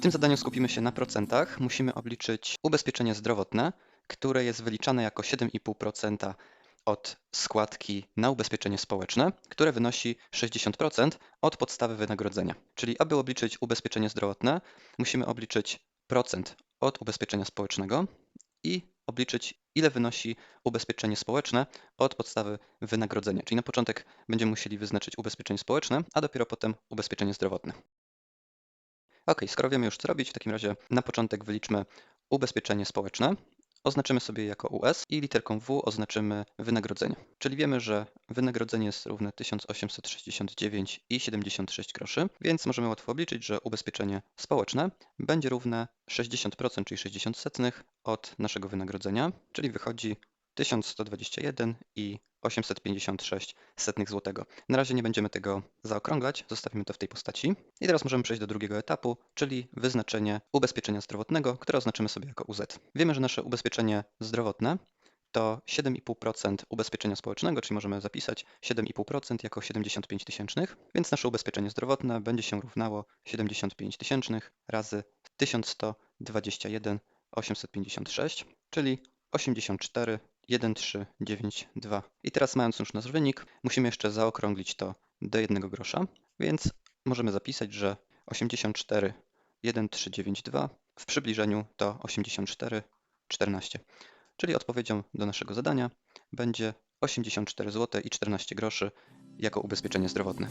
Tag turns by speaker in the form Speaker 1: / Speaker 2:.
Speaker 1: tym zadaniu skupimy się na procentach. Musimy obliczyć ubezpieczenie zdrowotne, które jest wyliczane jako 7,5% od składki na ubezpieczenie społeczne, które wynosi 60% od podstawy wynagrodzenia. Czyli aby obliczyć ubezpieczenie zdrowotne, musimy obliczyć procent od ubezpieczenia społecznego i obliczyć, ile wynosi ubezpieczenie społeczne od podstawy wynagrodzenia. Czyli na początek będziemy musieli wyznaczyć ubezpieczenie społeczne, a dopiero potem ubezpieczenie zdrowotne. Ok, skoro wiemy już co robić, w takim razie na początek wyliczmy ubezpieczenie społeczne. Oznaczymy sobie jako US i literką W oznaczymy wynagrodzenie. Czyli wiemy, że wynagrodzenie jest równe 1869,76 groszy, więc możemy łatwo obliczyć, że ubezpieczenie społeczne będzie równe 60%, czyli 60 setnych od naszego wynagrodzenia, czyli wychodzi 1121 i 856 setnych złotego. Na razie nie będziemy tego zaokrąglać, zostawimy to w tej postaci. I teraz możemy przejść do drugiego etapu, czyli wyznaczenie ubezpieczenia zdrowotnego, które oznaczymy sobie jako UZ. Wiemy, że nasze ubezpieczenie zdrowotne to 7,5% ubezpieczenia społecznego, czyli możemy zapisać 7,5% jako 75 tysięcznych, więc nasze ubezpieczenie zdrowotne będzie się równało 75 tysięcznych razy 1121 856, czyli 84 1392. I teraz mając już nasz wynik, musimy jeszcze zaokrąglić to do jednego grosza, więc możemy zapisać, że 84 1392 w przybliżeniu to 84,14. Czyli odpowiedzią do naszego zadania będzie 84 zł i 14 groszy jako ubezpieczenie zdrowotne.